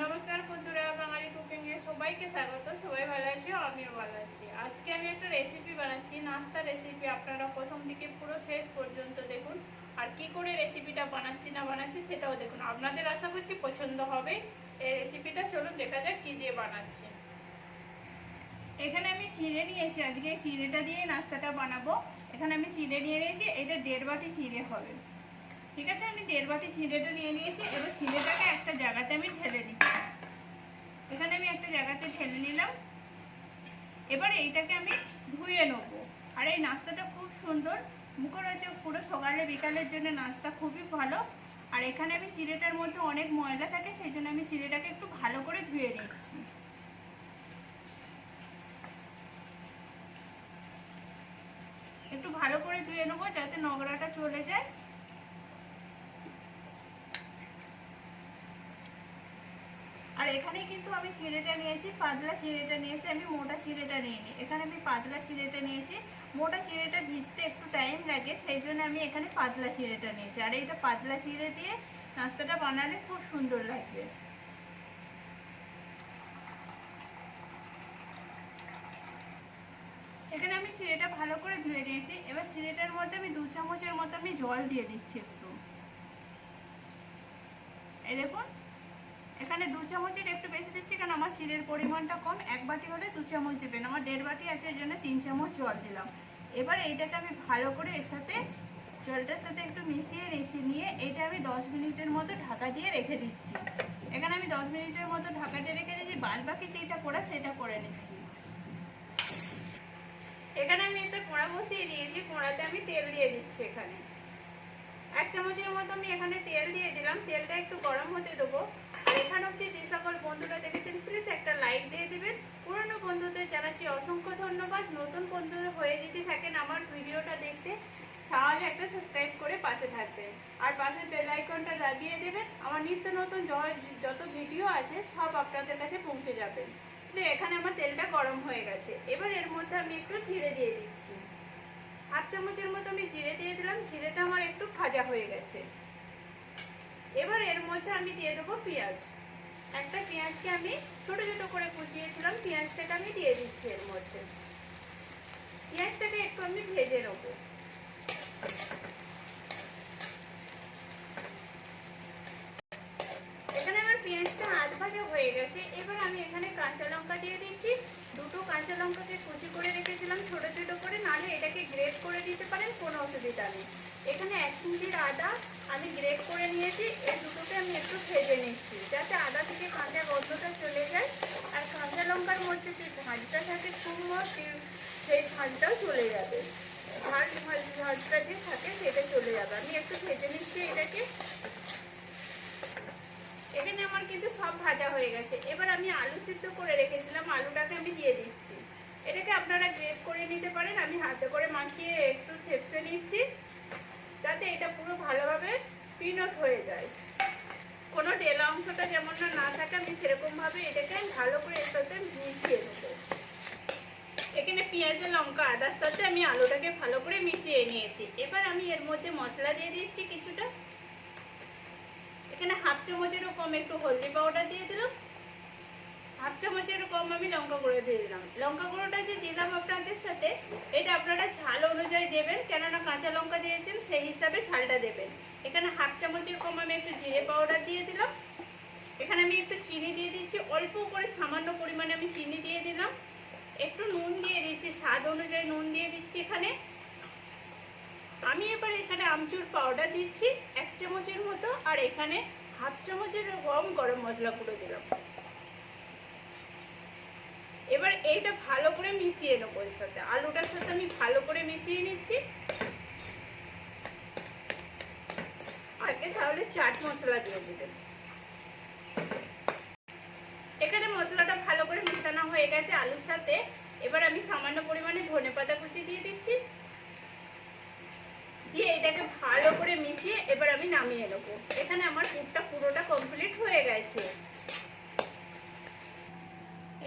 নমস্কার বন্ধুরা, বাঙালি কুকিংয়ে সবাইকে স্বাগত। সবাই ভালো আছি? আমিও ভালো আছি। আজকে আমি একটা রেসিপি বানাচ্ছি, নাস্তা রেসিপি আপনারা প্রথম থেকে পুরো শেষ পর্যন্ত দেখুন। আর কি করে রেসিপিটা বানাচ্ছি, না বানাচ্ছি সেটাও দেখুন। আপনাদের আশা করছি পছন্দ হবে। এই রেসিপিটা চলুন দেখা যাক কি দিয়ে বানাচ্ছি। এখানে আমি চিড়ে নিয়েছি। আজকে চিড়েটা দিয়ে নাস্তাটা বানাবো। এখানে আমি চিড়ে নিয়ে নিয়েছি। এটা দেড় বাটি চিড়ে হবে। ঠিক আছে? আমি দেড় বাটি চিড়েটা নিয়ে নিয়েছি। এবার চিড়েটাকে একটা জায়গাতে আমি ঢেলে নিচ্ছি এখানে আমি একটা জায়গাতে ঢেলে নিলাম। এবার এইটাকে আমি ধুয়ে নেব। আর এই নাস্তাটা খুব সুন্দর। মুখরোচক পুরো সকালে বিকালের জন্য নাস্তা খুবই ভালো। আর এখানে আমি চিড়েটার মধ্যে অনেক ময়লা থাকে, সেই জন্য আমি চিড়েটাকে একটু ভালো করে ধুয়ে নিচ্ছি। একটু ভালো করে ধুয়ে নেব যাতে নোংরাটা চলে যায়। এখানে কিন্তু আমি চিড়েটা নিয়েছি, পাতলা চিড়েটা নিয়েছি, আমি মোটা চিড়েটা নিইনি। এখানে আমি পাতলা চিড়েটা নিয়েছি। মোটা চিড়েটা ভিজতে একটু টাইম লাগে, সেই জন্য আমি এখানে পাতলা চিড়েটা নিয়েছি। আর এইটা পাতলা চিড়ে দিয়ে নাস্তাটা বানালে খুব সুন্দর লাগবে। এখানে আমি চিড়েটা ভালো করে ধুয়ে নিয়েছি। এবার চিড়েটার মধ্যে আমি দু চামচের মতো আমি জল দিয়ে দিচ্ছি একটু। এই দেখুন চামচের একটু বেশি দিচ্ছি কারণ আমার চিড়ের পরিমাণটা কম। এক বাটি হলে দু চামচ দেবেন। আমার দেড় বাটি আছে, এই জন্য তিন চামচ জল দিলাম। এবার এইটাকে আমি ভালো করে এর সাথে জলটার সাথে একটু মিশিয়ে নিচ্ছি নিয়ে এটা আমি দশ মিনিটের মতো ঢাকা দিয়ে রেখে দিচ্ছি। এখানে আমি দশ মিনিটের মতো ঢাকা দিয়ে রেখে দিচ্ছি বাদ বাকি যেটা করা সেটা করে নিচ্ছি। এখানে আমি একটা কোড়া বসিয়ে নিয়েছি। কোড়াতে আমি তেল দিয়ে দিচ্ছি এখানে। এক চামচের মতো আমি এখানে তেল দিয়ে দিলাম। তেলটা একটু গরম হতে দেবো। এখানে অব্দি যে সকল বন্ধুরা দেখেছেন প্লিজ একটা লাইক দিয়ে দেবেন। পুরনো বন্ধুদের জানাচ্ছি অসংখ্য ধন্যবাদ। নতুন বন্ধু হয়ে যদি থাকেন আমার ভিডিওটা দেখতে, তাহলে একটা সাবস্ক্রাইব করে পাশে থাকবেন। আর পাশের বেল আইকনটা দাবিয়ে দেবেন। আমার নিত্য নতুন যত ভিডিও আছে, সব আপনাদের কাছে পৌঁছে যাবে। তো এখানে আমার তেলটা গরম হয়ে গেছে। এবার এর মধ্যে আমি একটু জিরে দিয়ে দিচ্ছি। হাফ চামচের মতো আমি জিরে দিয়ে দিলাম। জিরেটা আমার একটু ভাজা হয়ে গেছে। এবার এর মধ্যে আমি দিয়ে দেবো পেঁয়াজ। একটা পেঁয়াজকে আমি ছোট ছোট করে কুচিয়েছিলাম, পেঁয়াজটাকে আমি দিয়ে দিচ্ছি এর মধ্যে। পেঁয়াজটাকে একটু আমি ভেজে নেব। এখানে আমার পেঁয়াজটা আধ ভাজা হয়ে গেছে। এবার আমি এখানে কাঁচা লঙ্কা দিয়ে দিচ্ছি। দুটো কাঁচা লঙ্কাকে কুচি করে রেখেছিলাম ছোট ছোট করে নালে এটাকে গ্রেট করে দিতে পারেন, কোনো অসুবিধা নেই। এখানে এক ইঞ্চির আদা আমি গ্রেট করে নিয়েছি, এই দুটোকে আমি একটু ভেজে নিচ্ছি, যাতে আদা থেকে কাঁচা গন্ধটা চলে যায়, আর কাঁচা লঙ্কার মধ্যে যে ঝাঁঝটা থাকে সুন্দর সেই ঝাঁঝটাও চলে যাবে। ঝাঁঝ ঝাঁঝ ঝাঁঝটা যে থাকে, সেটা চলে যাবে। আমি একটু ভেজে নিচ্ছি এটাকে। এখানে আমার কিন্তু সব ভাজা হয়ে গেছে। এবার আমি আলু সিদ্ধ করে রেখেছিলাম, আলুটাকে আমি দিয়ে দিচ্ছি। এটাকে আপনারা গ্রেট করে নিতে পারেন। আমি হাতে করে মাখিয়ে একটু থেপসে নিচ্ছি, যাতে এটা পুরো ভালোভাবে পিনট হয়ে যায়। কোনো ডেলা অংশটা যেমন না না থাকে, আমি সেরকমভাবে এটাকে ভালো করে এর সাথে মিশিয়ে নেব। এখানে পেঁয়াজের লঙ্কা, আদার সাথে আমি আলুটাকে ভালো করে মিশিয়ে নিয়েছি। এবার আমি এর মধ্যে মশলা দিয়ে দিচ্ছি কিছুটা। এখানে হাফ চামচেরও কম একটু হলদি পাউডার দিয়ে দিলাম। হাফ চামচেরও কম আমি লঙ্কা গুঁড়ো দিয়ে দিলাম। লঙ্কা গুঁড়োটা যে দিলাম আপনাদের সাথে, এটা আপনারা ঝাল অনুযায়ী দেবেন, কেননা কাঁচা লঙ্কা দিয়েছেন, সেই হিসাবে ঝালটা দেবেন। এখানে হাফ চামচের কম আমি একটু জিরে পাউডার দিয়ে দিলাম। এখানে আমি একটু চিনি দিয়ে দিচ্ছি, অল্প করে সামান্য পরিমাণে আমি চিনি দিয়ে দিলাম। একটু নুন দিয়ে দিচ্ছি, স্বাদ অনুযায়ী নুন দিয়ে দিচ্ছি এখানে। আমি এবার এখানে আমচুর পাউডার দিচ্ছি, এক চামচের মতো, আর এখানে হাফ চামচের কম গরম মশলা গুঁড়ো দিলাম এবার এইটা ভালো করে মিশিয়ে নেব এর সাথে। আলুটার সাথে আমি ভালো করে মিশিয়ে নিচ্ছি। আগে তাহলে চাট মশলা দিয়ে দিবেন এখানে মশলাটা ভালো করে মিশানো হয়ে গেছে আলুর সাথে। এবার আমি সামান্য পরিমাণে ধনে পাতা কুচি দিয়ে দিচ্ছি। দিয়ে এটাকে ভালো করে মিশিয়ে এবার আমি নামিয়ে নেব। এখানে আমার পুরটা পুরোটা কমপ্লিট হয়ে গেছে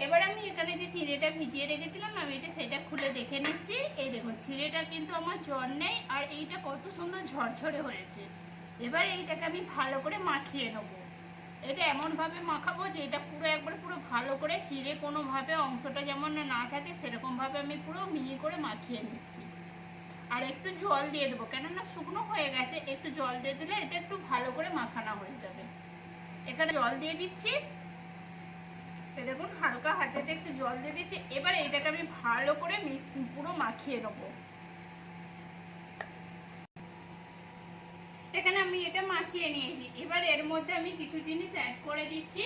এবার আমি এখানে যে চিড়েটা ভিজিয়ে রেখেছিলাম, আমি এটা সেটা খুলে দেখে নিচ্ছি। এই দেখুন, চিড়েটা কিন্তু আমার জ্বর নেই, আর এইটা কত সুন্দর ঝরঝরে হয়েছে। এবার এইটাকে আমি ভালো করে মাখিয়ে নেব। এটা এমনভাবে মাখাবো যে এটা পুরো একবারে পুরো ভালো করে চিড়ে কোনোভাবে অংশটা যেমন না থাকে, সেরকমভাবে আমি পুরো মিহি করে মাখিয়ে নিচ্ছি। আর একটু জল দিয়ে দেবো, কেননা শুকনো হয়ে গেছে, একটু জল দিয়ে দিলে এটা একটু ভালো করে মাখানো হয়ে যাবে। এখানে জল দিয়ে দিচ্ছি। এই দেখুন হালকা হাতেতে একটু জল দিয়ে দিচ্ছি। এবার এইটাকে আমি ভালো করে পুরো মাখিয়ে নেব। এখানে আমি এটা মাখিয়ে নিয়েছি। এবার এর মধ্যে আমি কিছু জিনিস অ্যাড করে দিচ্ছি।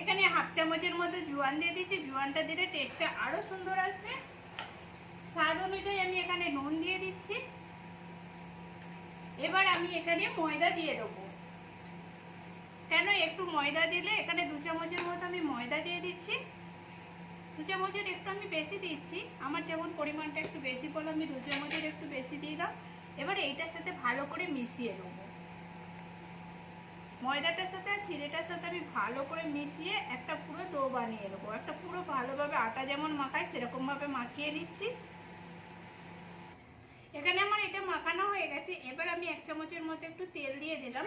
এখানে হাফ চামচের মধ্যে জোয়ান দিয়ে দিচ্ছি। জোয়ানটা দিলে টেস্টটা আরও সুন্দর আসবে। স্বাদ অনুযায়ী আমি এখানে নুন দিয়ে দিচ্ছি। এবার আমি এখানে ময়দা দিয়ে দেবো। কেন একটু ময়দা দিলে? এখানে দু চামচের মতো আমি ময়দা দিয়ে দিচ্ছি। দু চামচের একটু আমি বেশি দিচ্ছি। আমার যেমন পরিমাণটা একটু বেশি বলে, আমি দু চামচের একটু বেশি দিলাম এবার এইটার সাথে ভালো করে মিশিয়ে নেব। ময়দাটার সাথে আর চিড়েটার সাথে আমি ভালো করে মিশিয়ে একটা পুরো দো বানিয়ে নেব। একটা পুরো ভালোভাবে আটা যেমন মাখাই, সেরকমভাবে মাখিয়ে নিচ্ছি। এখানে আমার এটা মাখানো হয়ে গেছে। এবার আমি এক চামচের মধ্যে একটু তেল দিয়ে দিলাম।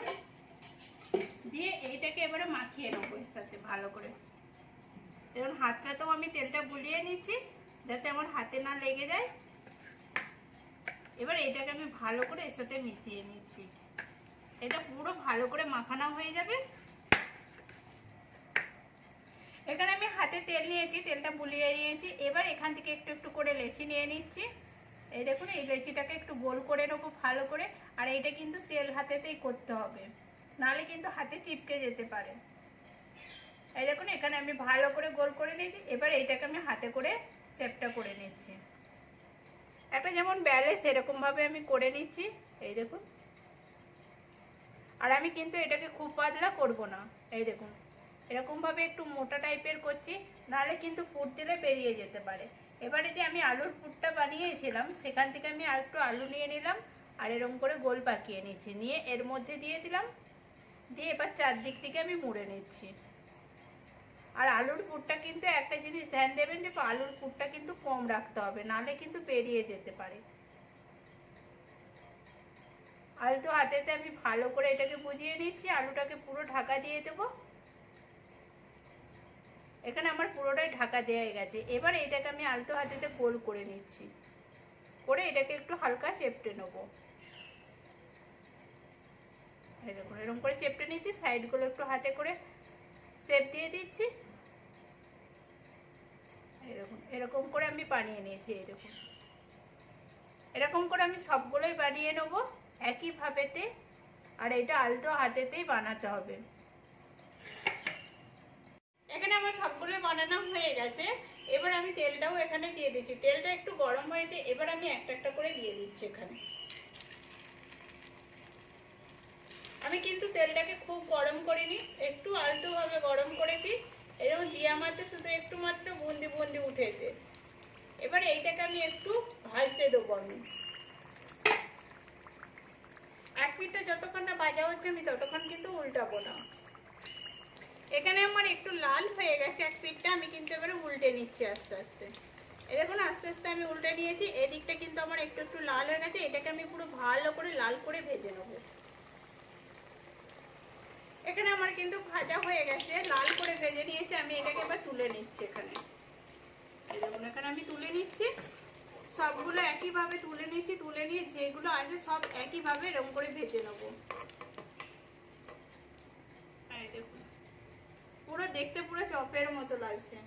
দিয়ে এইটাকে এবারে মাখিয়ে নেব এর সাথে ভালো করে। এখন হাতটাতেও আমি তেলটা বুলিয়ে নিচ্ছি, যাতে আমার হাতে না লেগে যায়। এবার এটাকে আমি ভালো করে এর সাথে মিশিয়ে নিচ্ছি। এটা পুরো ভালো করে মাখানো হয়ে যাবে। এখানে আমি হাতে তেল নিয়েছি, তেলটা বুলিয়ে নিয়েছি। এবার এখান থেকে একটু একটু করে লেচি নিয়ে নিচ্ছি। এই দেখুন, এই লেচিটাকে একটু গোল করে নেব ভালো করে। আর এইটা কিন্তু তেল হাতেতেই করতে হবে। নাহলে কিন্তু হাতে চিপকে যেতে পারে। এই দেখুন, এখানে আমি ভালো করে গোল করে নিয়েছি। এবার এইটাকে আমি হাতে করে চেপটা করে নিচ্ছি। একটা যেমন ব্যালে সেরকমভাবে আমি করে নিচ্ছি। এই দেখুন। আর আমি কিন্তু এটাকে খুব পাতলা করব না। এই দেখুন। এরকমভাবে একটু মোটা টাইপের করছি, নাহলে কিন্তু ফুট দিলে বেরিয়ে যেতে পারে। এবারে যে আমি আলুর পুরটা বানিয়েছিলাম, সেখান থেকে আমি আর একটু আলু নিয়ে নিলাম, আর এরকম করে গোল পাকিয়ে নিচ্ছি নিয়ে এর মধ্যে দিয়ে দিলাম দিয়ে এবার চারদিক থেকে আমি মুড়ে নিচ্ছি। আর আলুর পুরটা কিন্তু একটা জিনিস ধ্যান দেবেন যে আলুর পুরটা কিন্তু কম রাখতে হবে, নাহলে কিন্তু বেরিয়ে যেতে পারে। আলু হাতেতে আমি ভালো করে এটাকে বুঝিয়ে নিচ্ছি, আলুটাকে পুরো ঢাকা দিয়ে দেব। এখানে আমার পুরোটাই ঢাকা দেওয়া গেছে। এবার এটাকে আমি আলতো হাতেতে গোল করে নিচ্ছি। করে এটাকে একটু হালকা চেপটে নেব। দেখুন, এরকম করে চেপটে নিচ্ছি সাইডগুলো একটু হাতে করে সেপ দিয়ে দিচ্ছি। এরকম এরকম করে আমি বানিয়ে নিয়েছি এরকম এরকম করে আমি সবগুলোই বানিয়ে নেব একইভাবেতে, আর এটা আলতো হাতেতেই বানাতে হবে। এখানে আমার সবগুলোই বানানো হয়ে গেছে। এবার আমি তেলটাও এখানে দিয়ে দিচ্ছি। তেলটা একটু গরম হয়েছে, এবার আমি একটা একটা করে দিয়ে দিচ্ছি এখানে। আমি কিন্তু তেলটাকে খুব গরম করিনি একটু আলতোভাবে গরম করেছি। এরকম দিয়া মাত্র শুধু একটু মাত্র বুন্দি বুন্দি উঠেছে। এবার এইটাকে আমি একটু ভাজতে দেবো আমি। এক পিঠটা যতক্ষণ না ভাজা হচ্ছে আমি ততক্ষণ কিন্তু উল্টাবো না। এখানে আমার একটু লাল হয়ে গেছে এক পিঠটা আমি কিন্তু এবারে উল্টে নিচ্ছি আস্তে আস্তে। এই দেখুন, আস্তে আস্তে আমি উল্টে নিয়েছি। এদিকটা কিন্তু আমার একটু একটু লাল হয়ে গেছে। এটাকে আমি পুরো ভালো করে লাল করে ভেজে নেব। এখানে আমার কিন্তু ভাজা হয়ে গেছে, লাল করে ভেজে নিয়েছি, আমি এটাকে এবার তুলে নিচ্ছি এখানে। এখানে আমি তুলে নিচ্ছি। সবগুলো একইভাবে তুলে নিচ্ছি তুলে নিয়ে যেগুলো আছে সব একইভাবে এরকম করে ভেজে নেব। পুরো দেখতে পুরো চপের মতো লাগছে।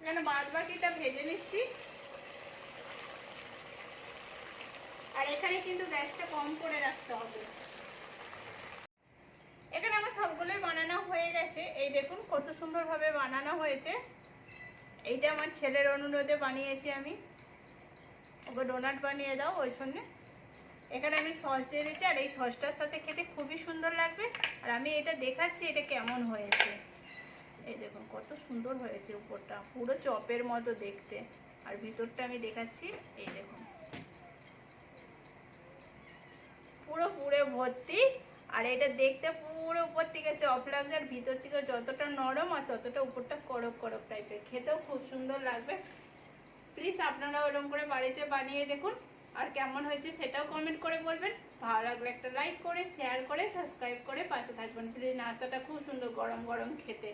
এখানে বাদ বাকিটা ভেজে নিচ্ছি। আর এখানে কিন্তু গ্যাসটা কম করে রাখতে হবে। এখানে আমার সবগুলোই বানানো হয়ে গেছে। এই দেখুন কত সুন্দরভাবে বানানো হয়েছে। এইটা আমার ছেলের অনুরোধে বানিয়েছি আমি। ওকে ডোনাট বানিয়ে দাও ওই জন্যে। এখানে আমি সস দিয়ে দিচ্ছি আর এই সসটার সাথে খেতে খুবই সুন্দর লাগবে। আর আমি এটা দেখাচ্ছি এটা কেমন হয়েছে। এই দেখুন কত সুন্দর হয়েছে উপরটা। পুরো চপের মতো দেখতে। আর ভিতরটা আমি দেখাচ্ছি। এই দেখুন। পুরো পুরে ভর্তি। আর এটা দেখতে পুরো উপর থেকে চপ লাগছে আর ভিতর থেকে যতটা নরম আর ততটা উপরটা করক করক টাইপের। খেতেও খুব সুন্দর লাগবে। প্লিজ আপনারা ওরকম করে বাড়িতে বানিয়ে দেখুন। আর কেমন হয়েছে সেটাও কমেন্ট করে বলবেন। ভালো লাগলে একটা লাইক করে শেয়ার করে সাবস্ক্রাইব করে পাশে থাকবেন। প্লিজ নাস্তাটা খুব সুন্দর গরম গরম খেতে।